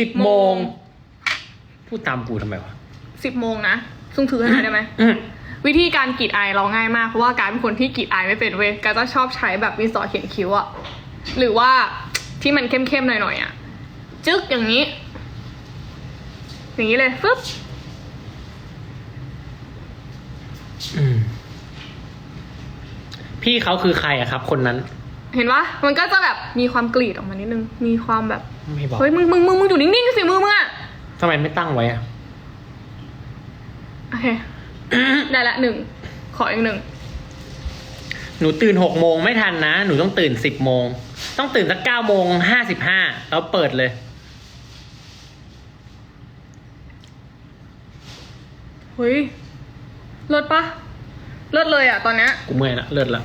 สิสิบบโมโมงงพูดตามกูทำไมวะสิบโมงนะซุ่งถือให้หน่อยได้ไหม อืมวิธีการกรีดอายเราง่ายมาก เพราะว่าการเป็นคนที่กรีดอายไม่เป็นเว้ยการจะชอบใช้แบบมีสอเขียนคิ้วอะหรือว่าที่มันเข้มๆหน่อยๆอะจึ๊กอย่างนี้ อย่างนี้เลยฟึ๊บอืมพี่เขาคือใครอะครับ คนนั้น เห็นปะมันก็จะแบบมีความกรีดออกมานิดนึง มีความแบบ ไม่บอกเฮ้ยมึงมึงมึงมึงอยู่นิ่งๆสิมือมึงอะทำไมไม่ตั้งไว้อะโอเค ได้ละหนึ่ง ขออีกหนึ่ง หนูตื่นหกโมงไม่ทันนะ หนูต้องตื่นสิบโมง ต้องตื่นสักเก้าโมงห้าสิบห้าแล้วเปิดเลยเฮ้ยเลิศปะเลิศเลยอะตอนเนี้ยกูเมื่อยละเลิศละ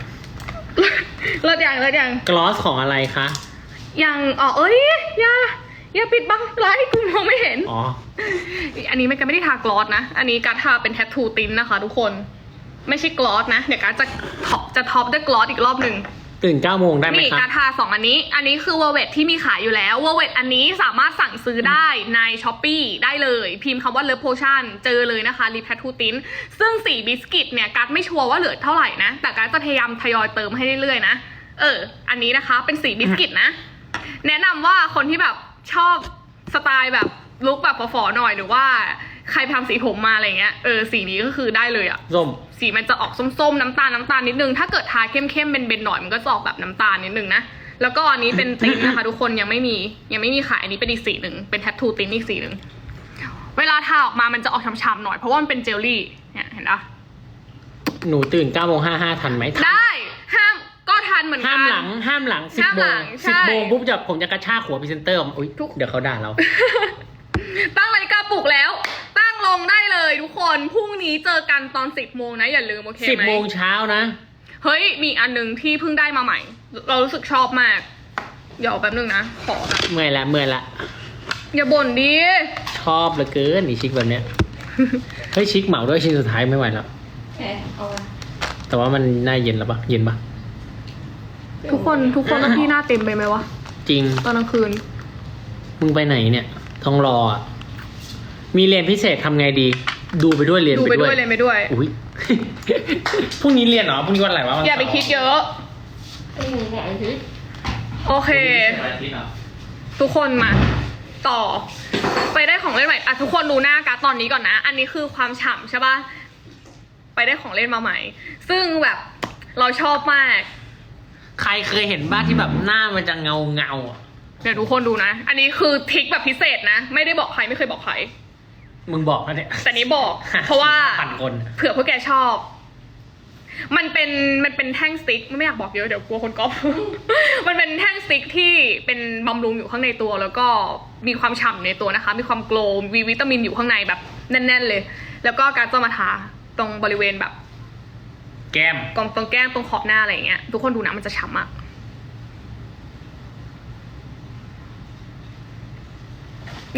เลิศยังเลิศยังกลอสของอะไรคะ ยังอ๋อเอ้ยอย่าอย่าปิดบังไลท์กูมองไม่เห็น อ๋อ อันนี้ไม่กันไม่ได้ทากลอสนะ อันนี้การทาเป็นแท t ทูตินนะคะ ทุกคน ไม่ใช่กลอสนะ เดี๋ยวการจะท็อปจะท็อปด้วยกลอสอีกรอบหนึ่ง ตื่นเก้าโมงได้ไหมนี่คะการทาสองอันนี้ อันนี้คือวอลเวทที่มีขายอยู่แล้ววอลเวทอันนี้สามารถสั่งซื้อได้ในช้อปปีได้เลย พิมพ์คำว่าเลิฟโพชั่นเจอเลยนะคะรีแพททูตินซึ่งสีบิสกิตเนี่ยการดไม่ชัวร์ว่าเหลือเท่าไหร่นะ แต่การดจะพยายามทยอยเติมให้เรื่อยๆนะ เออ อันนี้นะคะเป็นสีบิสกิตนะ แนะนำว่าคนที่แบบชอบสไตล์แบบลุคแบบฝอๆหน่อยหรือว่า ใครไปทำสีผมมาอะไรเงี้ยเออสีนี้ก็คือได้เลยอะส้มสีมันจะออกส้มๆน้ำตาลน้ำตาลนิดนึง ถ้าเกิดทาเข้มๆเป็นๆหน่อยมันก็จะออกแบบน้ำตาลนิดนึงนะแล้วก็อันนี้เป็นตินนะคะ ทุกคนยังไม่มียังไม่มีขายอันนี้เป็นอีกสีหนึ่งเป็นแทททูตินอีกสีหนึ่งเวลาทาออกมามันจะออกช้ำๆหน่อยเพราะว่ามันเป็นเจลลี่เนี่ยเห็นปะหนูตื่นเก้าโมงห้าห้าทันไหมทันได้ห้ามก็ทันเหมือนกัห้ามหลังห้ามหลังสิบห้ามโมหลังงสิบใช่โมงปุ๊บจะผมจะกระชากหัวพรีเซนเตอร์ออกมาอุ้ยทุกเดี๋ยวเขาด่าเรา ตั้งนาฬิกาปลุกแล้วตั้ง ลงได้เลยทุกคน พรุ่งนี้เจอกันตอนสิบโมงนะ อย่าลืมโอเคไหมสิบโมงเช้านะ เฮ้ย มีอันหนึงที่เพิ่งได้มาใหม่ เรารู้สึกชอบมาก เดี๋ยวแป๊บนึงนะ ขอแบบเมื่อยละเมื่อยละ อย่าบ่นดิ ชอบเหลือเกินนี่ชิคแบบเนี้ย เฮ้ยชิคเหมาด้วยชิ้นสุดท้ายไม่ไหวแล้ว แหมเอามาแต่ว่ามันน่าเย็นแล้วปะเย็นปะทุกคนทุกคนแล้วพี่หน้าเต็มไปไหมวะจริง ตอนกลางคืน มึงไปไหนเนี่ย ต้องรออะ มีเรียนพิเศษทำไงดี ดูไปด้วยเรียนดูไปไปด้ด้ววยยเลยไปด้วย อุ้ย พรุ่งนี้เรียนเหรอพรุ่งนี้วันอะไรวะวันอย่าไปเสร์คิดเยอะ ไม่มีแหอาทิตย์โอเควันอาทิตย์เหรอทุกคนมาต่อ ไปได้ของเล่นใหม่อะทุกคนดูหน้าการ์ดตอนนี้ก่อนนะ อันนี้คือความฉ่ำใช่ปะไปได้ของเล่นมาใหม่ ซึ่งแบบเราชอบมาก ใครเคยเห็นบ้านที่แบบหน้ามันจะเงาเงาๆอะเดี๋ยวทุกคนดูนะ อันนี้คือทริคแบบพิเศษนะ ไม่ได้บอกใครไม่เคยบอกใคร มึงบอกนะเนี่ย แต่นี้บอก เพราะว่าพันคน เผื่อพวกแกชอบ มันเป็นมันเป็นแท่งสติ๊กไม่อยากบอกเยอะเดี๋ยวกลัวคนก๊อป มันเป็นแท่งสติ๊กที่เป็นบำรุงอยู่ข้างในตัว แล้วก็มีความฉ่ำในตัวนะคะ มีความโกลว์มีวิตามินอยู่ข้างในแบบแน่น ๆ เลย แล้วก็การจะมาทาตรงบริเวณแบบ แก้มตรงตรงแก้มตรงขอบหน้าอะไรอย่างเงี้ยทุกคนดูนะมันจะฉ่ำมาก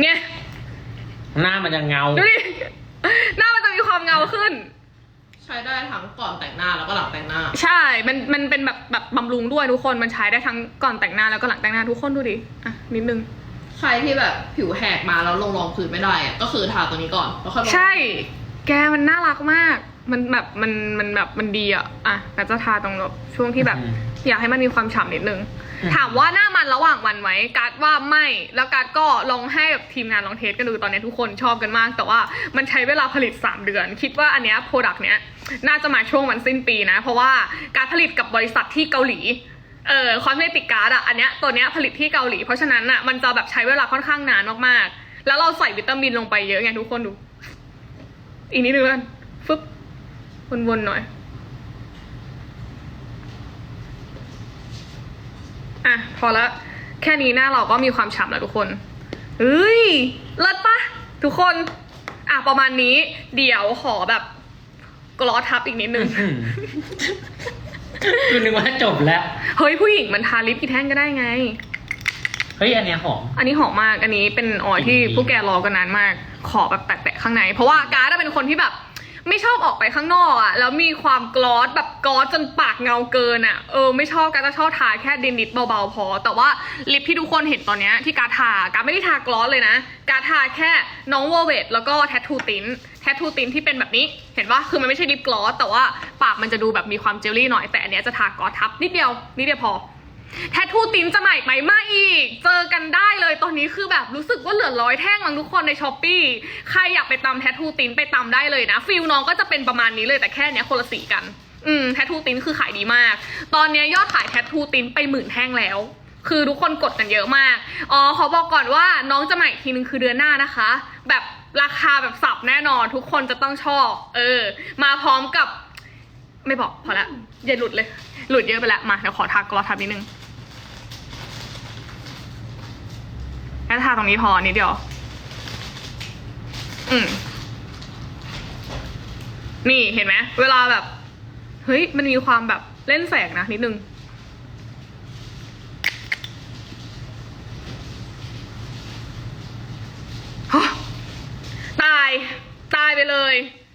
เนี่ย หน้ามันจะเงา ดูดิ หน้ามันจะมีความเงาขึ้น ใช้ได้ทั้งก่อนแต่งหน้าแล้วก็หลังแต่งหน้า ใช่ มัน มันเป็นแบบแบบบำรุงด้วยทุกคน มันใช้ได้ทั้งก่อนแต่งหน้าแล้วก็หลังแต่งหน้าทุกคนดูดิ อะนิดนึง ใครที่แบบผิวแหกมาแล้วลงรองพื้นไม่ได้อะก็คือทาตัวนี้ก่อนแล้วค่อยลงใช่ แกมันน่ารักมาก มันแบบ มัน มันแบบ มันดีอะ อะแต่จะทาตรงแบบช่วงที่แบบ อืม อยากให้มันมีความฉ่ำนิดนึงอืม ถามว่าหน้ามันระหว่างวันไหมการ์ดว่าไม่ แล้วการ์ดก็ลองให้แบบทีมงานลองเทสกันดูตอนนี้ทุกคนชอบกันมาก แต่ว่ามันใช้เวลาผลิต 3 เดือน คิดว่าอันเนี้ยโปรดักต์เนี้ยน่าจะมาช่วงวันสิ้นปีนะ เพราะว่าการผลิตกับบริษัทที่เกาหลีเออคอสเมติกการ์ดอะอันเนี้ยตัวเนี้ยผลิตที่เกาหลี เพราะฉะนั้นอะมันจะแบบใช้เวลาค่อนข้างนานมากๆ แล้วเราใส่วิตามินลงไปเยอะไงทุกคนดู อีกนิดนึงแล้วกันฟึบวนๆหน่อย อะพอละแค่นี้หน้าเราก็มีความฉ่ำแล้วทุกคนเฮ้ยเลิศปะทุกคน อะประมาณนี้ เดี๋ยวขอแบบกลอสทับอีกนิดนึงอืมกูนึกว่าจบแล้ว เฮ้ยผู้หญิงมันทาลิปกี่แท่งก็ได้ไง เฮ้ยอันเนี้ยหอม อันนี้หอมมาก อันนี้เป็นออยที่อืมพวกแกรอกันนานมาก ขอแบบแตะๆข้างใน เพราะว่าการ์ดอะเป็นคนที่แบบ ไม่ชอบออกไปข้างนอกอะแล้วมีความกลอสแบบกลอสจนปากเงาเกินอะเออไม่ชอบการจะชอบทาแค่ดินนิดเบาๆพอ แต่ว่าลิปที่ทุกคนเห็นตอนเนี้ยที่การทาการไม่ได้ทากลอสเลยนะ การทาแค่น้องวอลเวตแล้วก็แททูตินแททูตินที่เป็นแบบนี้เห็นปะคือมันไม่ใช่ลิปกลอสแต่ว่าปากมันจะดูแบบมีความเจลลี่หน่อยแต่อันเนี้ยจะทากลอสทับนิดเดียวนิดเดียวพอ แททูตินจะใหม่ไหมมาอีก เจอกันได้เลยตอนนี้คือแบบรู้สึกว่าเหลือร้อยแท่งมั้งทุกคนในช้อปปีใครอยากไปตำแททูตินไปตำได้เลยนะ ฟิลน้องก็จะเป็นประมาณนี้เลยแต่แค่เนี้ยคนละสีกัน อืมแททูตินคือขายดีมาก ตอนเนี้ยยอดขายแททูตินไปหมื่นแท่งแล้ว คือทุกคนกดกันเยอะมาก อ๋อขอบอกก่อนว่าน้องจะใหม่อีกทีนึงคือเดือนหน้านะคะ แบบราคาแบบสับแน่นอนทุกคนจะต้องชอบ เออ มาพร้อมกับ ไม่บอกพอละอย่าหลุดเลย หลุดเยอะไปล้วมาเดี๋ยวขอทักกรอทับนิดนึง ค่ทาตรงนี้พอนิดเดียว อืม นี่เห็นไหมเวลาแบบ เฮ้ย มันมีความแบบเล่นแสงนะนิดนึง ตาย ตายไปเลย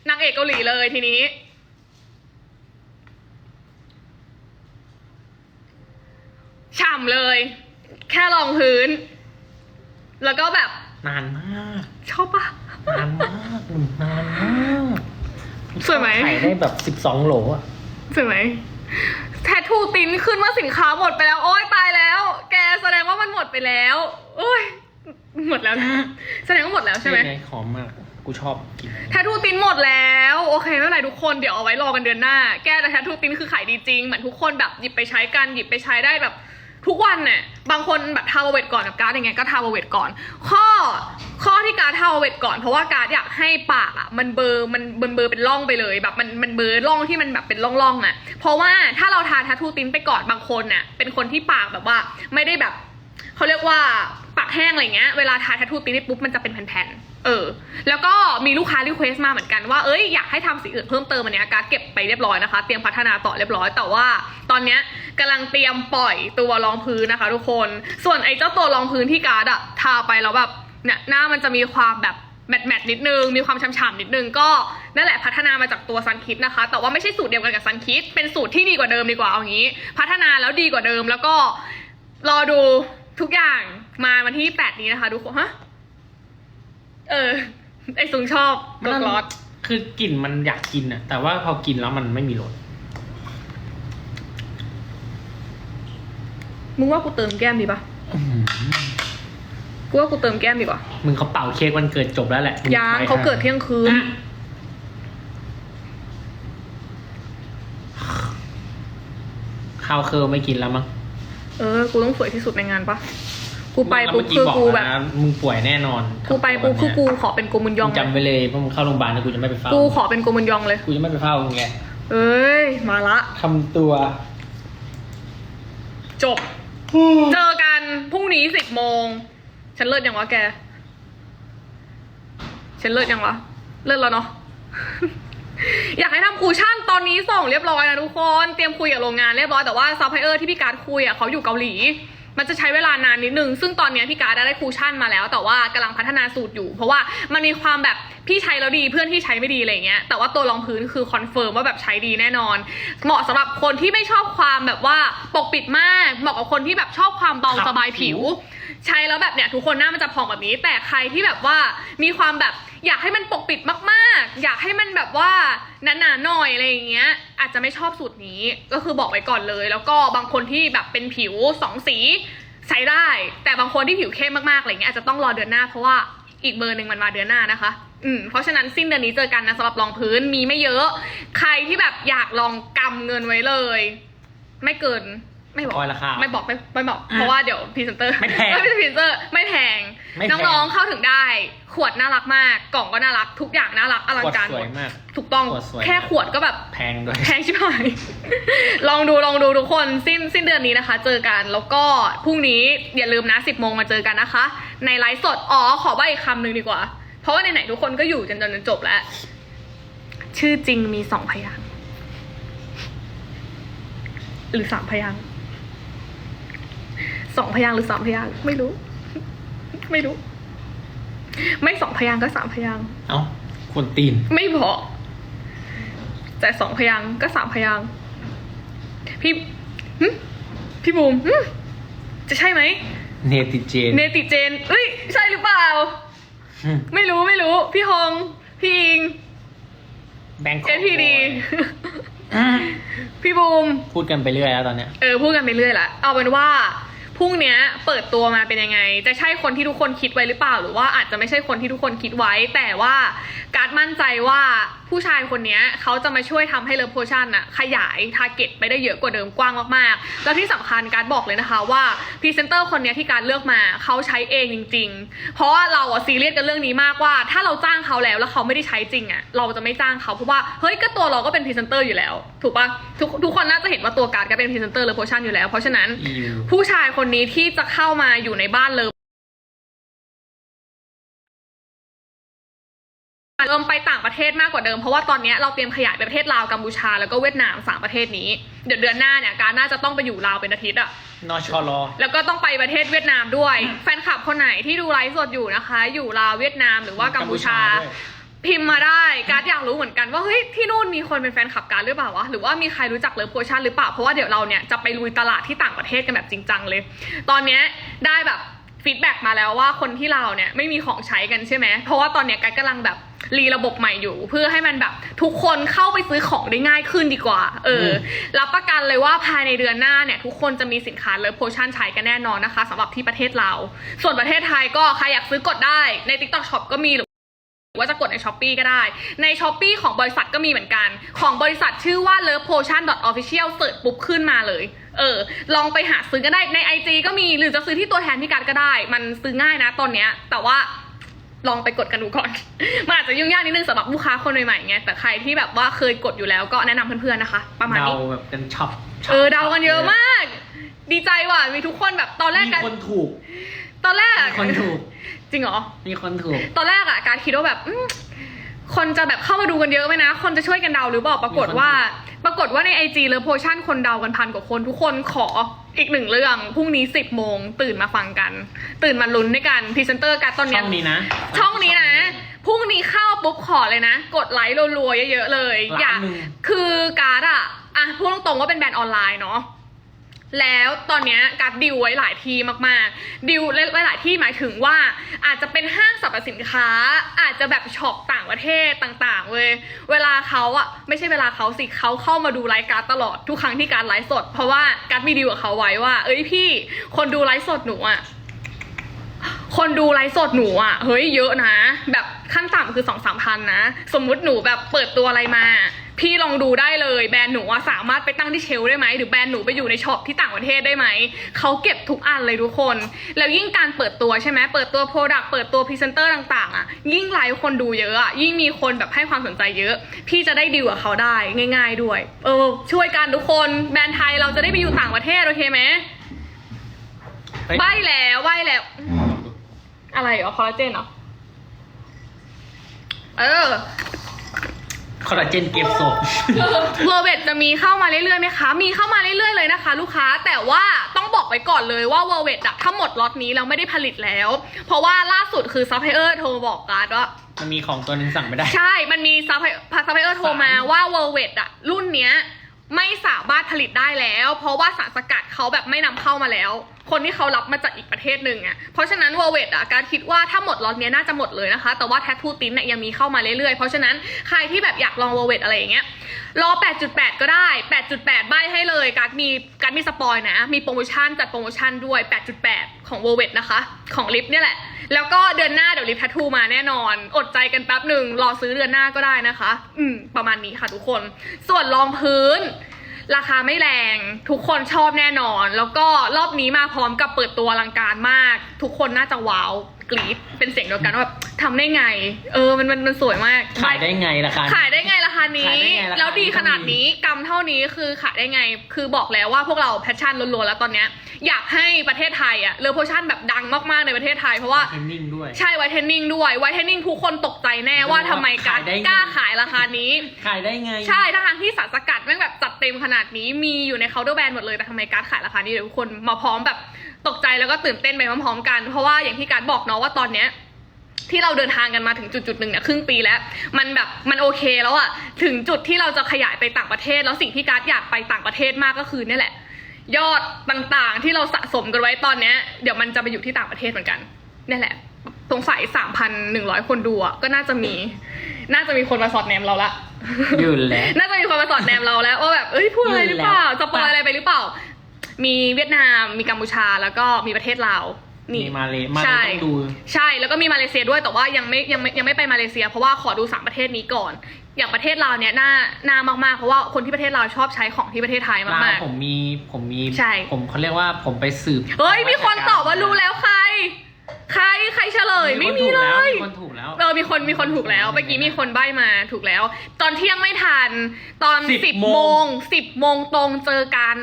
นางเอกเกาหลีเลยทีนี้ฉ่ำเลย แค่รองพื้น แล้วก็แบบนานมากชอบปะ นานมากนานมากสวยไหม ขายได้แบบสิบสองโหลอะสวยไหมแทททูตินขึ้นว่าสินค้าหมดไปแล้ว โอ๊ยตายแล้ว แกแสดงว่ามันหมดไปแล้วโอ๊ยหมดแล้วนะแสดงว่าหมดแล้วใช่ไหมไงหอมมาก กูชอบกิน แททูตินหมดแล้ว โอเคไม่เป็นไรทุกคนเดี๋ยวเอาไว้รอกันเดือนหน้า แก้แต่แททูตินคือขายดีจริงเหมือนทุกคนแบบหยิบไปใช้กันหยิบไปใช้ได้แบบ ทุกวันเนี่ยบางคนแบบทาวเวทก่อนกับการ์ดอย่างเงี้ยก็ทาวเวทก่อน ข้อข้อที่การ์ดทาวเวทก่อนเพราะว่าการ์ดอยากให้ปากอะมันเบอร์มันมันเบอร์เป็นร่องไปเลยแบบมันมันเบอร์ร่องที่มันแบบเป็นร่องๆอะ เพราะว่าถ้าเราทาทาทูตินไปก่อนบางคนน่ะเป็นคนที่ปากแบบว่าไม่ได้แบบเขาเรียกว่า แห้งอะไรเงี้ยเวลาทาแททูตินปุ๊บมันจะเป็นแผ่นๆเออ แล้วก็มีลูกค้ารีเควสต์มาเหมือนกันว่า เอ้ยอยากให้ทำสีอื่นเพิ่มเติมอันเนี้ยการดเก็บไปเรียบร้อยนะคะ เตรียมพัฒนาต่อเรียบร้อย แต่ว่าตอนเนี้ยกำลังเตรียมปล่อยตัวรองพื้นนะคะ ทุกคน ส่วนไอ้เจ้าตัวรองพื้นที่การดอะทาไปแล้วแบบเนี่ยหน้ามันจะมีความแบบแมทแมทนิดนึง มีความฉ่ำๆนิดนึงก็นั่นแหละพัฒนามาจากตัวซันคิดนะคะ แต่ว่าไม่ใช่สูตรเดียวกันกับซันคิดเป็นสูตรที่ดีกว่าเดิมดีกว่าเอางี้ พัฒนาแล้วดีกว่าเดิมแล้วก็รอดูทุกอย่าง มาวันที่แปดนี้นะคะทุกคนฮะเออ ไอซุงชอบตัวกลอสคือกลิ่นมันอยากกินอะแต่ว่าพอกินแล้วมันไม่มีรสมึงว่ากูเติมแก้มดีปะอื้อหือกูว่ากูเติมแก้มดีกว่า มึงเขาเป่าเค้กวันเกิดจบแล้วแหละยังไปเขาเกิดเที่ยงคืนอะข้าวเคอร์ไม่กินแล้วมั้ง เออ กูต้องสวยที่สุดในงานปะ กูไปแล้วปุ๊บเมื่อกี้คือบอกกูแล้วแบบนะมึงป่วยแน่นอนกูไปปุ๊บคือกูขอเป็นโกมุนยองมึงเลยจำไว้เลยเพราะมึงเข้าโรงพยาบาลแล้วกูจะไม่ไปเฝ้ากูขอเป็นโกมุนยองเลย กูจะไม่ไปเฝ้ามึงไงเอ้ย มาละ ทำตัวจบ เจอกันพรุ่งนี้สิบโมง ฉันเลิศยังวะแก ฉันเลิศยังวะ เลิศแล้วเนาะ อยากให้ทำคูชั่นตอนนี้ส่งเรียบร้อยนะทุกคน เตรียมคุยกับโรงงานเรียบร้อยแต่ว่าซัพพลายเออร์ที่พี่การดคุยอะเขาอยู่เกาหลี มันจะใช้เวลานานนิดนึง ซึ่งตอนนี้พี่การดได้คูชั่นมาแล้ว แต่ว่ากำลังพัฒนาสูตรอยู่ เพราะว่ามันมีความแบบพี่ใช้แล้วดีเพื่อนที่ใช้ไม่ดีอะไรเงี้ย แต่ว่าตัวรองพื้นคือคอนเฟิร์มว่าแบบใช้ดีแน่นอน เหมาะสำหรับคนที่ไม่ชอบความแบบว่าปกปิดมาก เหมาะกับคนที่แบบชอบความเบาบสบายผิว ใช้แล้วแบบเนี้ยทุกคนหน้ามันจะพองแบบนี้ แต่ใครที่แบบว่ามีความแบบอยากให้มันปกปิดมากๆ อยากให้มันแบบว่าหนาๆหน่อยอะไรอย่างเงี้ย อาจจะไม่ชอบสูตรนี้ก็คือบอกไว้ก่อนเลย แล้วก็บางคนที่แบบเป็นผิวสองสีใช้ได้ แต่บางคนที่ผิวเข้มมากๆอะไรเงี้ยอาจจะต้องรอเดือนหน้าเพราะว่าอีกเบอร์หนึ่งมันมาเดือนหน้านะคะ อืม เพราะฉะนั้นสิ้นเดือนนี้เจอกันนะสำหรับรองพื้นมีไม่เยอะ ใครที่แบบอยากลองกำเงินไว้เลย ไม่เกิน ไม่บอกปล่อยราคา ไม่บอกไม่ไม่บอก เพราะว่าเดี๋ยวพรีเซนเตอร์ไม่แพงไม่ใช่พรีเซนเตอร์ไม่แพง ไม่แพง น้องๆเข้าถึงได้ ขวดน่ารักมาก กล่องก็น่ารัก ทุกอย่างน่ารักอลังขวดการสหมวยดมาก ถูกต้องขวดสวย แค่ขวดก็แบบ แพงด้วย แพงชิบหาย ลองดูลองดูทุกคนสิ้นสิ้นเดือนนี้นะคะ เจอกันแล้วก็พรุ่งนี้อย่าลืมนะ 10โมงมาเจอกันนะคะ ในไลฟ์สด อ๋อ ขอใบอีกคำหนึ่งดีกว่า เพราะว่าไหนๆทุกคนก็อยู่จนจนจบแล้ว ชื่อจริงมีสองพยางค์หรือสามพยางค์ สองพยางค์หรือสามพยางค์ไม่รู้ ไม่รู้ ไม่สองพยางค์ก็สามพยางค์เอ้าคนตีน ไม่บอกแต่สองพยางค์ก็สามพยางค์พี่หึพี่บูมหึจะใช่ไหมเนติเจน เนติเจนเอ้ยใช่หรือเปล่า ไม่รู้ไม่รู้ พี่ฮงพี่อิงแบงค์เอพีดีพี่บูม พูดกันไปเรื่อยแล้วตอนเนี้ย เออ พูดกันไปเรื่อยละ เอาเป็นว่า พรุ่งเนี้ยเปิดตัวมาเป็นยังไง จะใช่คนที่ทุกคนคิดไว้หรือเปล่า หรือว่าอาจจะไม่ใช่คนที่ทุกคนคิดไว้ แต่ว่าการมั่นใจว่า ผู้ชายคนเนี้ยเขาจะมาช่วยทำให้เลิฟโพชั่นอะขยายทาร์เก็ตไปได้เยอะกว่าเดิมกว้างมากๆ แล้วที่สำคัญการดบอกเลยนะคะว่าพรีเซนเตอร์คนเนี้ยที่การดเลือกมาเขาใช้เองจริง ๆ เพราะว่าเราอะซีเรียสกันเรื่องนี้มากว่า ถ้าเราจ้างเขาแล้วแล้วเขาไม่ได้ใช้จริงอะเราจะไม่จ้างเขาเพราะว่าเฮ้ยก็ตัวเราก็เป็นพรีเซนเตอร์อยู่แล้ว ถูกปะทุกทุกคนน่าจะเห็นว่าตัวการดก็เป็นพรีเซนเตอร์เลิฟโพชั่นอยู่แล้ว เพราะฉะนั้น EU ผู้ชายคนนี้ที่จะเข้ามาอยู่ในบ้านเลิฟ เริ่มไปต่างประเทศมากกว่าเดิมเพราะว่าตอนนี้เราเตรียมขยายไปประเทศลาวกัมพูชาแล้วก็เวียดนามสามประเทศนี้เดี๋ยวเดือนหน้าเนี่ยการน่าจะต้องไปอยู่ลาวเป็นอาทิตย์อะนชรอแล้วก็ต้องไปประเทศเวียดนามด้วย แฟนคลับคนไหนที่ดูไลฟ์สดอยู่นะคะ อยู่ลาวเวียดนามหรือว่ากัมพูชาด้วยพิมพ์มาได้การดอยากรู้เหมือนกันว่าเฮ้ยที่นู่นมีคนเป็นแฟนคลับการดหรือเปล่าวะหรือว่ามีใครรู้จักเลิฟโพชั่นหรือเปล่าเพราะว่าเดี๋ยวเราเนี่ยจะไปลุยตลาดที่ต่างประเทศกันแบบจริงจังเลย ตอนเนี้ยได้แบบฟีดแบ็กมาแล้วว่าคนที่เราเนี่ยไม่มีของใช้กันใช่ไหมเพราะว่าตอนเนี้ยการดกำลังแบบ รีระบบใหม่อยู่ เพื่อให้มันแบบทุกคนเข้าไปซื้อของได้ง่ายขึ้นดีกว่า เออ รับประกันเลยว่าภายในเดือนหน้าเนี่ยทุกคนจะมีสินค้าเลิฟโพชั่นใช้กันแน่นอนนะคะสำหรับที่ประเทศเรา ส่วนประเทศไทยก็ใครอยากซื้อกดได้ใน TikTok Shop ก็มีหรือหรือว่าจะกดใน s h อ p e e ก็ได้ ใน s h อ p e e ของบริษัทก็มีเหมือนกัน ของบริษัทชื่อว่า love potion official เสิร์ชปุ๊บขึ้นมาเลย เออ ลองไปหาซื้อก็ได้ใน IG ก็มีหรือจะซื้อที่ตัวแทนพี่การดก็ได้ มันซื้อง่ายนะตอนเนี้ย แต่ว่า ลองไปกดกันดูก่อน มันอาจจะยุ่งยากนิดนึงสำหรับลูกค้าคนใหม่ๆไงแต่ใครที่แบบว่าเคยกดอยู่แล้วก็แนะนำเพื่อนๆนะคะ ประมาณเดานี้ แบบกันช็อปช็ปเออเดากันเยอะมาก ดีใจว่ะมีทุกคนแบบตอนแรกมีกันคนถูกตอนแรกอะมีคนถูก จริงเหรอ มีคนถูก ตอนแรกอะการคิดว่าแบบอืม คนจะแบบเข้ามาดูกันเยอะไหมนะ คนจะช่วยกันเดาหรือเปล่าปรากฏว่า ปรากฏว่าในไอจีเลยโพชั่นคนเดากันพันกว่าคนทุกคนขออีกหนึ่งเรื่องพรุ่งนี้สิบโมงตื่นมาฟังกัน ตื่นมาลุ้นด้วยกันพรีเซนเตอร์การตอนช่เนี้อยงนี้นะช่องนี้นะพรุ่งนี้เข้าปุ๊บขอเลยนะ กดไลค์รัวๆเยอะๆเลยล้านอยากหนึ่ง คือการ์ดอะอะพูดตรงๆว่าเป็นแบรนด์ออนไลน์เนาะ แล้วตอนนี้การดดิวไว้หลายที่มากๆ ดิวไว้หลายที่หมายถึงว่า อาจจะเป็นห้างสรรพสินค้า อาจจะแบบช็อปต่างประเทศต่างๆ เว้ย เวลาเขาอะไม่ใช่เวลาเขาสิเขาเข้ามาดูไลฟ์การ์ดตลอดทุกครั้งที่การไลฟ์สด เพราะว่าการมีดีลกับเขาไว้ว่า เอ้ยพี่คนดูไลฟ์สดหนูอะคนดูไลฟ์สดหนูอะเฮ้ยเยอะนะ แบบขั้นต่ำคือสองสามพันนะ สมมุติหนูแบบเปิดตัวอะไรมา พี่ลองดูได้เลยแบรนด์หนูอะสามารถไปตั้งที่เชลฟ์ได้ไหมหรือแบรนด์หนูไปอยู่ในช็อปที่ต่างประเทศได้ไหมเขาเก็บทุกอันเลยทุกคน แล้วยิ่งการเปิดตัวใช่ไหมเปิดตัวโปรดักต์เปิดตัวพรีเซนเตอร์ต่างๆอะยิ่งไลฟ์คนดูเยอะอะยิ่งมีคนแบบให้ความสนใจเยอะ พี่จะได้ดีลกับเขาได้ง่าย ๆด้วย เออ ช่วยกันทุกคนแบรนด์ไทยเราจะได้ไปอยู่ต่างประเทศโอเคไหมเฮ้ย ใบแล้วใบแล้ว อะไรเหรอคอลลาเจนเหรอ เออ คอลลาเจนเก็บศพ เวอร์เวจะมีเข้ามาเรื่อยๆไหมคะ มีเข้ามาเรื่อยๆเลยนะคะ ลูกค้า แต่ว่าต้องบอกไว้ก่อนเลยว่าเวอร์เวอะถ้าหมดล็อตนี้เราไม่ได้ผลิตแล้ว เพราะว่าล่าสุดคือซัพพลายเออร์โทรบอกการดว่า มันมีของตัวหนึงสั่งไม่ได้ ใช่ มันมีซัพพลายซัพพลายเออร์โทรมาว่าเวอร์เวอะรุ่นเนี้ยไม่สามารถผลิตได้แล้ว เพราะว่าสารสกัดเขาแบบไม่นำเข้ามาแล้ว คนที่เขารับมาจากอีกประเทศหนึ่งอะเพราะฉะนั้นวอร์เวตอะการคิดว่าถ้าหมดล็อตเนี้ยน่าจะหมดเลยนะคะ แต่ว่าแททูตินเนี่ยยังมีเข้ามาเรื่อยๆ เพราะฉะนั้นใครที่แบบอยากลองวอร์เวตอะไรอย่างเงี้ยรอ 8.8 ก็ได้ 8.8 ใบให้เลยการมีการมีสปอยนะ มีโปรโมชั่นจัดโปรโมชั่นด้วย 8.8 ของ w o r w e t นะคะ ของลิฟต์เนี่ยแหละ แล้วก็เดือนหน้าเดี๋ยวลิฟแททูมาแน่นอน อดใจกันแป๊บหนึ่งรอซื้อเดือนหน้าก็ได้นะคะ อืมประมาณนี้ค่ะทุกคน ส่วนรองพื้น ราคาไม่แรง ทุกคนชอบแน่นอน แล้วก็รอบนี้มาพร้อมกับเปิดตัวอลังการมาก ทุกคนน่าจะว้าว กรี๊ดเป็นเสียงเดียวกันว่าแบบทำได้ไง เออมันมันมันสวยมาก ขายได้ไงราคา ขายได้ไงราคานี้ ขายได้ไงราคานี้แล้วดีขนาดนี้กำเท่านี้คือขายได้ไง คือบอกแล้วว่าพวกเราแพชชั่นล้วนๆแล้วตอนเนี้ยอยากให้ประเทศไทยอะเรือโพชั่นแบบดังมากๆในประเทศไทยเพราะว่า เทรนนิ่งด้วย ใช่ไวท์เทนนิ่งด้วยไวท์เทนนิ่งทุกคนตกใจแน่ว่าทำไมกล้าขายได้ไง กล้าขายราคานี้ ขายได้ไง ใช่ทั้งๆที่สารสกัดแม่งแบบจัดเต็มขนาดนี้มีอยู่ในเคาน์เตอร์แบรนด์หมดเลยแต่ทำไมการ์ดขายราคานี้เดี๋ยวทุกคนมาพร้อมแบบ ตกใจแล้วก็ตื่นเต้นไปพร้อมๆกัน เพราะว่าอย่างที่การดบอกเนาะว่าตอนเนี้ยที่เราเดินทางกันมาถึงจุดจุดๆหนึ่งเนี่ยครึ่งปีแล้ว มันแบบมันโอเคแล้วอะถึงจุดที่เราจะขยายไปต่างประเทศ แล้วสิ่งที่การ์ดอยากไปต่างประเทศมากก็คือเนี่ยแหละ ยอดต่างๆที่เราสะสมกันไว้ตอนเนี้ยเดี๋ยวมันจะไปอยู่ที่ต่างประเทศเหมือนกันเนี่ยแหละสงสัยสามพันหนึ่งร้อยคนดูอะก็น่าจะมี น่าจะมีคนมาสอดแนมเราละยืนแล้วน่าจะมีคนมาสอดแนมเราแล้วว่าแบบเอ้ยพูดอะไรหรือเปล่าอยู่แล้วจะปอยอะไรไปหรือเปล่า มีเวียดนาม มีกัมพูชาแล้วก็มีประเทศลาวนี่มีมาเลยมาเลใช่ต้องดู ใช่แล้วก็มีมาเลเซียด้วยแต่ว่ายังไม่ยังไม่ยังไม่ไปมาเลเซีย เพราะว่าขอดูสามประเทศนี้ก่อน อย่างประเทศลาวเนี่ยน่าน่ามากๆ เพราะว่าคนที่ประเทศลาวชอบใช้ของที่ประเทศไทยลาวมากผมมีผมมีใช่ ผมเขาเรียกว่าผมไปสืบๆเฮ้ยมีคนตอบว่ารู้แล้วใคร ใครใครเฉลยไม่มีเลย มีคนถูกแล้วเออมีคนมีคนถูกแล้วเมื่อกี้มีคนใบ้มาถูกแล้ว ตอนเที่ยงไม่ทัน ตอน10สิบโมโมงงสิบโมงตรงเจอกัน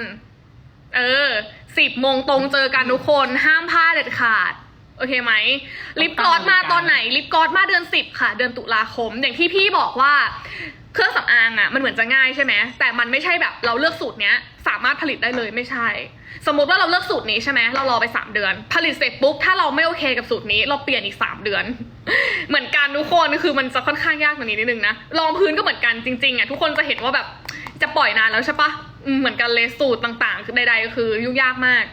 เออสิบโมงตรงเจอกันทุกคนห้ามพลาดเด็ดขาด โอเคไหมลิปกลอสมาตอนไหน ลิปกลอสมาเดือนสิบค่ะ เดือนตุลาคม อย่างที่พี่บอกว่าเครื่องสำอางอะมันเหมือนจะง่ายใช่ไหมแต่มันไม่ใช่แบบเราเลือกสูตรเนี้ย สามารถผลิตได้เลยไม่ใช่ สมมติว่าเราเลือกสูตรนี้ใช่ไหมเรารอไป 3 เดือน ผลิตเสร็จปุ๊บถ้าเราไม่โอเคกับสูตรนี้ เราเปลี่ยนอีก 3 เดือน เหมือนกันทุกคนคือมันจะค่อนข้างยากกว่านี้นิดนึงนะรองพื้นก็เหมือนกันจริงๆอะทุกคนจะเห็นว่าแบบจะปล่อยนานแล้วใช่ปะ เหมือนกันเลยสูตรต่างๆ คือใดๆก็คือยุ่งยากมาก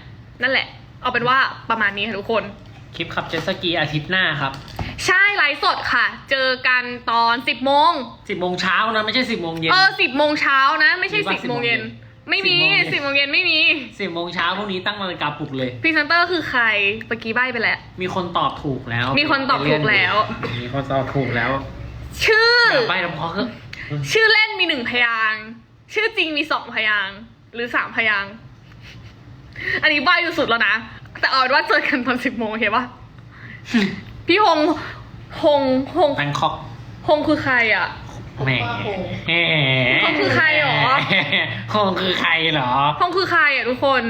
นั่นแหละ เอาเป็นว่าประมาณนี้ค่ะทุกคน คลิปขับเจ็ตสกีอาทิตย์หน้าครับ ใช่ไลฟ์สดค่ะ เจอกันตอน 10โมงสิบโมงเช้านะไม่ใช่สิบโมงเย็น เออ10โมงเช้านะ ไม่ใช่มีป่ะ10โมงเย็น10โมงเย็น ไม่มี10 10โมงเย็นไม่มี สิบโมงเช้าพรุ่งนี้ตั้งนาฬิกาปลุกเลย พรีเซนเตอร์คือใครเมื่อกี้ใบ้ไปแล้ว มีคนตอบถูกแล้วมีคนตอบถูกแล้ว มีคนตอบถูกแล้วชื่อแบบใบลำพอคือ ชื่อเล่นมีหนึ่งพยางค์ ชื่อจริงมีสองพยางค์หรือสามพยางค์อันนี้ใบ้สุดๆแล้วนะ แต่เอาเป็นว่าเจอกันตอนสิบโมงโอเคปะพี่ฮงฮงฮงแบงคอกฮงคือใครอะ แหมคงคือใครหรอ คงคือใครเหรอ ฮงคือใครอะทุกคน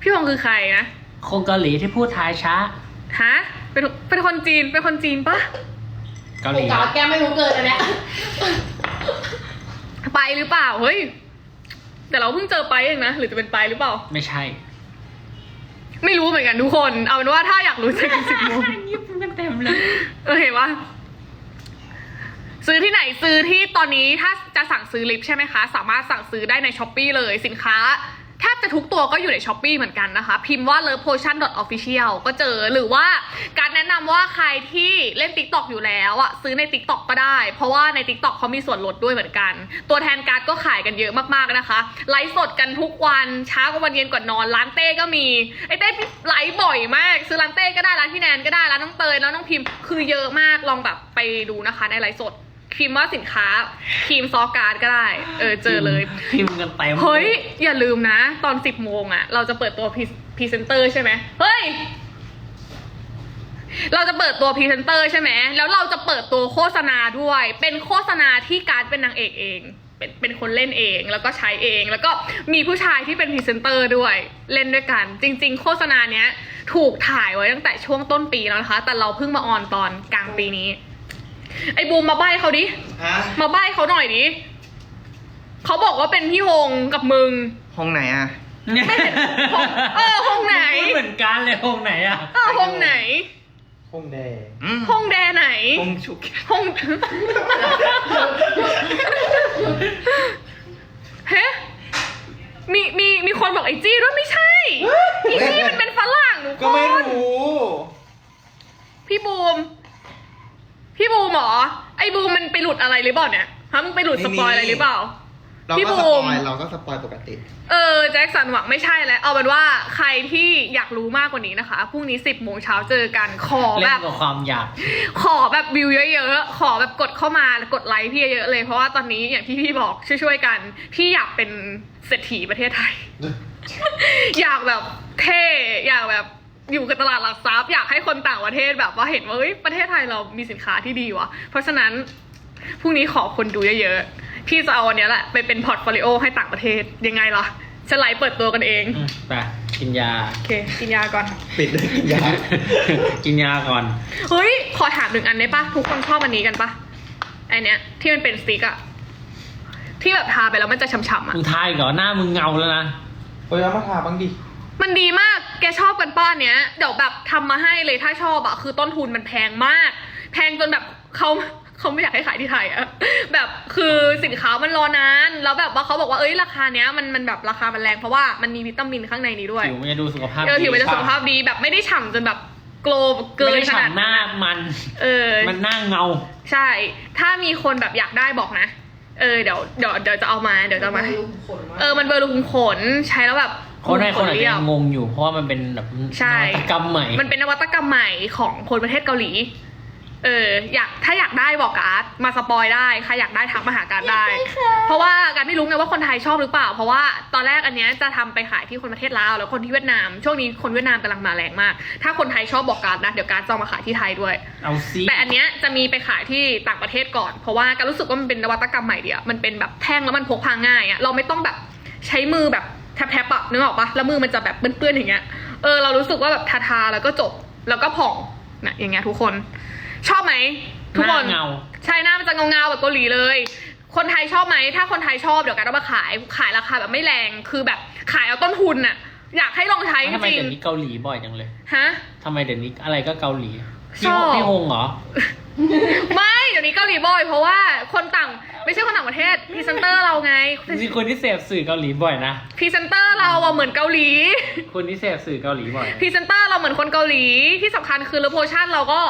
พี่ฮงคือใครนะ คงเกาหลีที่พูดท้ายช้า ฮะ เป็นเป็นคนจีน เป็นคนจีนปะเกาหโอลีกาสแกไม่รู้เกินอันเนี้ย ไปหรือเปล่าเฮ้ยแต่เราเพิ่งเจอไปเองนะหรือจะเป็นไปหรือเปล่า ไม่ใช่ ไม่รู้เหมือนกันทุกคน เอาเป็นว่าถ้าอยากรู้เจอกันสิบโมงยิบเต็มเลยเออเห็นปะซื้อที่ไหนซื้อที่ตอนนี้ถ้าจะสั่งซื้อลิปใช่ไหมคะ สามารถสั่งซื้อได้ในช้อปปีเลยสินค้า แทบจะทุกตัวก็อยู่ในช้อปปีเหมือนกันนะคะ พิมพ์ว่า love potion official ก็เจอหรือว่าการแนะนำว่าใครที่เล่น TikTok อยู่แล้วอะซื้อใน TikTok ก็ได้ เพราะว่าใน TikTok เขามีส่วนลดด้วยเหมือนกัน ตัวแทนการ์ดก็ขายกันเยอะมากๆนะคะ ไลฟ์สดกันทุกวันเช้ากว่าวันเย็นก่อนนอน ร้านเต้ก็มีไอเต้ไลฟ์บ่อยมาก ซื้อร้านเต้ก็ได้ร้านพี่แนนก็ได้ร้านน้องเตยแล้วน้องพิมพ์คือเยอะมากลองแบบไปดูนะคะในไลฟ์สด พิมพ์ว่าสินค้าครีมซอการ์ดก็ได้ เออเจอเลย พิมพ์กันเต็มเฮ้ย อย่าลืมนะ ตอนสิบโมงอะเราจะเปิดตัวพรีเซนเตอร์ใช่ไหมเฮ้ย เราจะเปิดตัวพรีเซนเตอร์ใช่ไหมแล้วเราจะเปิดตัวโฆษณาด้วย เป็นโฆษณาที่การดเป็นนางเอกเอง เป็นเป็นคนเล่นเองแล้วก็ใช้เอง แล้วก็มีผู้ชายที่เป็นพรีเซนเตอร์ด้วย เล่นด้วยกัน จริง ๆ โฆษณาเนี้ย ถูกถ่ายไว้ตั้งแต่ช่วงต้นปีแล้วนะคะ แต่เราเพิ่งมาออนตอนกลางปีนี้ ไอ้บูมมาใบ้เขาดิ ฮะมาใบ้เขาหน่อยดิเขาบอกว่าเป็นพี่ฮงกับมึง ห้องไหนอะ ไม่เห็นห้องเออห้องไหนพูดเหมือนกันเลยห้องไหนอะ เออห้องไหนห้องแดงอืมห้องแดไหน ห้องชุก ห้อง เฮ้มีมีมีคนบอกไอจี้ด้วยไม่ใช่ไอจี้มันเป็นฝรั่งหนู ก็ไม่รู้ พี่บูม พี่บูมเหรอ ไอบูมมันไปหลุดอะไรหรือ เปล่าเนี่ยฮะมึงไปหลุดสปอยอะไรหรือเปล่า เราพี่ก็บูสมปอยเราก็สปอยปกติ เออแจ็คสันหวังไม่ใช่แล้วเอาเป็นว่าใครที่อยากรู้มากกว่านี้นะคะพรุ่งนี้สิบโมงเช้าเจอกันขอเล่แบนบ กับความอยาก ขอแบบวิวเยอะๆ ขอแบบกดเข้ามาแล้วกดไลค์พี่เยอะๆเลย เพราะว่าตอนนี้อย่างที่พี่บอกช่วยๆกัน พี่อยากเป็นเศรษฐีประเทศไทย อยากแบบเท่อยากแบบอยู่กับตลาดหลักทรัพย์อยากให้คนต่างประเทศแบบว่าเห็นว่าเฮ้ยประเทศไทยเรามีสินค้าที่ดีว่ะ เพราะฉะนั้น พรุ่งนี้ขอคนดูเยอะๆ พี่จะเอาอันเนี้ยแหละ ไปเป็นพอร์ตโฟลิโอให้ต่างประเทศยังไงล่ะจะไลฟ์เปิดตัวกันเอง อืมไปกินยา โอเค กินยาก่อน ปิดเลยยา กินยาก่อน เฮ้ย ขอถามหนึ่งอันได้ปะทุกคนชอบอันนี้กันปะไอเนี้ย ที่มันเป็นสติ๊กอะที่แบบทาไปแล้วมันจะฉ่ำๆอะมึงทายก่อนหน้ามึงเงาแล้วนะ เออเอามาทาบ้างดิ มันดีมาก แกชอบกันป้าเนี้ย เดี๋ยวแบบทำมาให้เลยถ้าชอบอะคือต้นทุนมันแพงมาก แพงจนแบบเขา เขาไม่อยากให้ขายที่ไทยอะแบบคือสินค้ามันรอนานแล้วแบบว่าเขาบอกว่าเอ้ยราคาเนี้ยมันมันแบบราคามันแรงเพราะว่ามันมีวิตามินข้างในนี้ด้วยผิวมันจะดูสุขภาพเออดีผิวมันจะสุขภาพดีแบบไม่ได้ฉ่ำจนแบบโกลเกิไม่นได้ขนาดฉ่ำหน้ามันเออมันหน้าเงา ใช่ ถ้ามีคนแบบอยากได้บอกนะ เออเดี๋ยวเดี๋ยวเดี๋ยวจะเอามาเดี๋ยวจะเอามาให้เออมันเบอร์ลุมขนใช้แล้วแบบคนให้คนอาจเรีจะยยับงงงอยู่เพราะว่ามันเป็นแบบใช่นวัตกรรมใหม่ มันเป็นนวัตกรรมใหม่ของคนประเทศเกาหลี เอออยากถ้าอยากได้บอกกับอาร์ตมาสปอยได้ใครอยากได้ทักมาหาการได้ เพราะว่าการไม่รู้ไงว่าคนไทยชอบหรือเปล่า เพราะว่าตอนแรกอันเนี้ยจะทำไปขายที่คนประเทศลาวแล้วคนที่เวียดนาม ช่วงนี้คนเวียดนามกำลังมาแรงมาก ถ้าคนไทยชอบบอกการนะเดี๋ยวการจะเอามาขายที่ไทยด้วยเอาซิแต่อันเนี้ยจะมีไปขายที่ต่างประเทศก่อน เพราะว่าการรู้สึกว่ามันเป็นนวัตกรรมใหม่เดียวมันเป็นแบบแท่งแล้วมันพกพาง่ายอะเราไม่ต้องแบบใช้มือแบบแทบๆอะนึกออกปะแล้วมือมันจะแบบเปื้อนๆอย่างเงี้ยเออเรารู้สึกว่าแบบทาๆแล้วก็จบแล้วก็ผ่องนะอย่างเงี้ยทุกคน ชอบไหมทุกหคน้านเงาใช่หน้ามันจะเงาๆแบบเกาหลีเลย คนไทยชอบไหมถ้าคนไทยชอบเดี๋ยวกันเอามาขายขายราคาแบบไม่แรงคือแบบขายเอาต้นทุนน่ะอยากให้ลองใช้จทำไมริงเดี๋ยวนี้เกาหลีบ่อยจังเลยๆฮะทำไมเดี๋ยวนี้อะไรก็เกาหลีชอบพี่ฮงเหรอไม่เดี๋ยวนี้เกาหลีบ่อยเพราะว่าคนต่างไม่ใช่คนต่างประเทศพรีเซนเตอร์เราไงมีคนที่เสพสื่อเกาหลีบ่อยนะพรีเซนเตอร์เราอะเหมือนเกาหลี คนที่เสพสื่อเกาหลีบ่อยพรีเซนเตอร์เราเหมือนคนเกาหลีที่สำคัญคือเลโพชั่นเราก็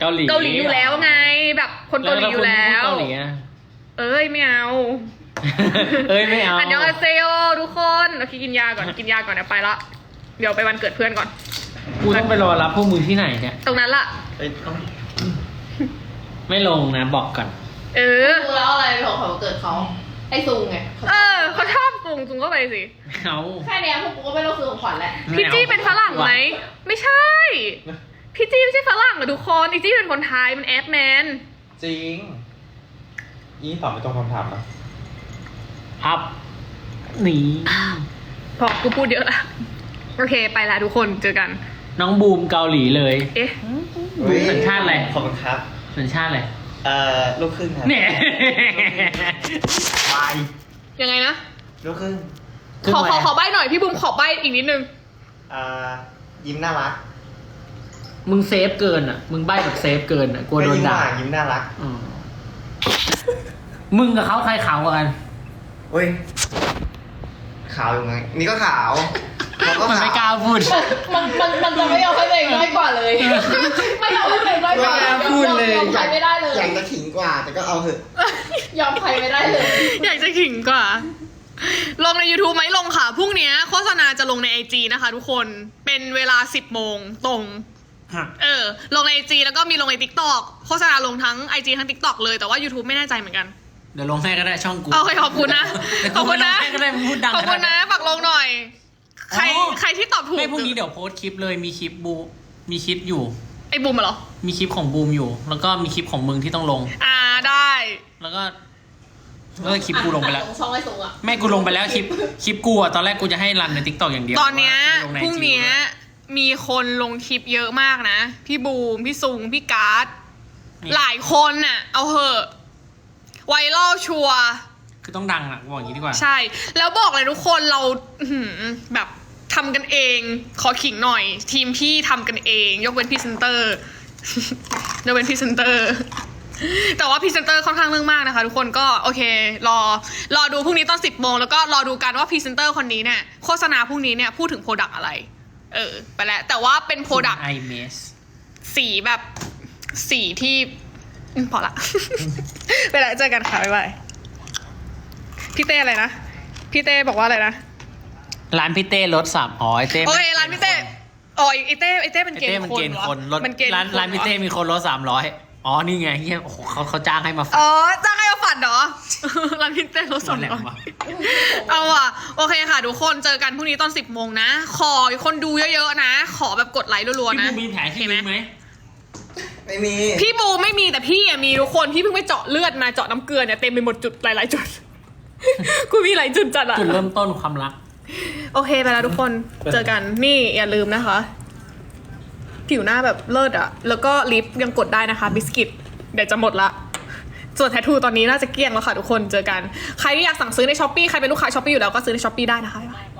เกาหลีเกาหลีอยู่แล้วไง แบบคนเกาหลีอยู่แล้ว เกาหลีอะเอ้ยไม่เอา เอ้ยไม่เอาอันยองอาเซโอทุกคนโอเคกินยาก่อนกินยาก่อนเดี๋ยวไปละเดี๋ยวไปวันเกิดเพื่อนก่อน กูต้องไปรอรับพวกมึงที่ไหนเนี่ย ตรงนั้นละเอ้ยต้องไม่ลงนะบอกก่อน เออดูแล้วอะไรเป็นของเขาเกิดเขาไอ้ซุงไงเออเขาชอบจุงจุงก็ไปสิ เอาแค่เนี้ยพวกกูก็ไม่ต้องซื้อของขวัญแล้ว พี่จี้เป็นฝรั่งไหม ไม่ใช่ พี่จี้ไม่ใช่ฝรั่งเหรอทุกคนพี่จี้เป็นคนไทยมันแอดแมน จริงนี่ตอบไม่ตรงคำถามนะ ครับหนีพอกูพูดเยอะละโอเคไปละทุกคนเจอกัน น้องบูมเกาหลีเลย เอ๊ะอุ๊ยสัญชาติอะไร ขอบคุณครับ สัญชาติอะไรเอ่อ ลูกครึ่งครับเนี่ยวายยังไงนะ ลูกครึ่ง ขอขอขอใบหน่อยพี่บุมขอใบอีกนิดนึงเอ่อยิ้มน่ารัก มึงเซฟเกินอะ มึงใบ้แบบเซฟเกินอะกลัวโดนไม่ยิ้มหด่าวานยิ้มน่ารักอืมมึงกับเขาใครขาวกว่ากันเฮ้ยขาวอยู่ไงนี่ก็ขาวเขาก็มันขาวไม่กล้าพูด มันมันมันจะไม่ยอมให้ตัวเองน้อยกว่าเลย ไม่ยอมให้ตัวเองน้อยกไม่ว่ากล้าพูดเลยยอมใครไม่ได้เลย อยากจะขิงกว่า แต่ก็เอาเถอะยอมใครไม่ได้เลย อยากจะขิงกว่า ลงใน YouTube ไหมลงค่ะ พรุ่งเนี้ยโฆษณาจะลงใน IG นะคะทุกคน เป็นเวลา 10 โมงตรง เออ ลงใน IG แล้วก็มีลงใน TikTok โฆษณาลงทั้ง IG ทั้ง TikTok เลยแต่ว่า YouTube ไม่แน่ใจเหมือนกัน เดี๋ยวลงให้ก็ได้ช่องกูโอเคขอบคุณนะ แต่ขอบคุณนะลงให้ก็ได้มึงพูดดังขอบคุณนะฝากลงหน่อย ใครอ๋อใครที่ตอบถูกไม่พรุ่งนี้เดี๋ยวโพสต์คลิปเลยมีคลิปบูมีคลิปอยู่ ไอ้บูมเหรอ มีคลิปของบูมอยู่ แล้วก็มีคลิปของมึงที่ต้องลง อ่าได้ แล้วก็แล้วก็คลิปกูลงไปแล้วอะช่องไอ้ซุงอะ แม่กูลงไปแล้วคลิปคลิปกูอะตอนแรกกูจะให้รันในทิกตอกอย่างเดียวตอนเนี้ยแต่ว่าไม่ลใพรุ่ง IG เนี้ย มีคนลงคลิปเยอะมากนะ พี่บูม พี่ซุง พี่การ์ดนี่หลายคนน่ะ เอาเหอะไวรัลชัวร์คือต้องดังอะกูบอกอย่างนี้ดีกว่า ใช่ แล้วบอกเลยทุกคนเราอื้อหือแบบทำกันเอง ขอขิงหน่อย ทีมพี่ทำกันเอง ยกเว้นพรีเซนเตอร์ยกเว้นพรีเซนเตอร์แต่ว่าพรีเซนเตอร์ค่อนข้างเรื่องมากนะคะ ทุกคนก็โอเค รอรอดูพรุ่งนี้ตอนสิบโมงแล้วก็รอดูกันว่าพรีเซนเตอร์คนนี้เนี่ยโฆษณาพรุ่งนี้เนี่ยพูดถึงโปรดักอะไร เออ ไปแล้ว แต่ว่าเป็นโปรดักไอเมสสีแบบสีที่อืมพอละ ไปแล้วเจอกันค่ะบ๊ายบายพี่เต้อะไรนะ พี่เต้บอกว่าอะไรนะ ร้านพี่เต้ลดสามอ๋อไอเต้โอเคร้านพี่เต้อ๋อไอเต้ไอเต้เป็นไอเกณเต้ฑ์มันคนเกณฑ์เหรอคนลดมันเกณฑ์ร้านคนร้านพี่เต้เหรอมีคนลดสามร้อยอ๋อนี่ไงเฮียโอ้โหเขาเขาจ้างให้มาฝากอ๋อจ้างให้ เอาฝันเหรอร้านพี่เต้รถสองแหลมร้อยว่ะเอาอะ โอเคค่ะ ทุกคนเจอกันพรุ่งนี้ตอนสิบโมงนะ ขอคนดูเยอะๆนะ ขอแบบกดไลค์รัวๆพี่นะบูมมีแผลที่เห็นไหมมือไหมไม่มี พี่บูไม่มีแต่พี่อะมีทุกคน พี่เพิ่งไปเจาะเลือดมาเจาะน้ำเกลือเนี่ยเต็มไปหมดจุดหลายๆจุด กูมีหลายจุดจัดอะจุดเริ่มต้นความรัก โอเคไปแล้วทุกคน เจอกัน นี่อย่าลืมนะคะ ผิวหน้าแบบเลิศอะแล้วก็ลิปยังกดได้นะคะ บิสกิต เดี๋ยวจะหมดละ ส่วนแททูตอนนี้น่าจะเกลี้ยงแล้วค่ะทุกคนเจอกัน ใครที่อยากสั่งซื้อในช้อปปีใครเป็นลูกค้าช้อปปีอยู่แล้วก็ซื้อในช้อปปีได้นะคะบ๊ายบาย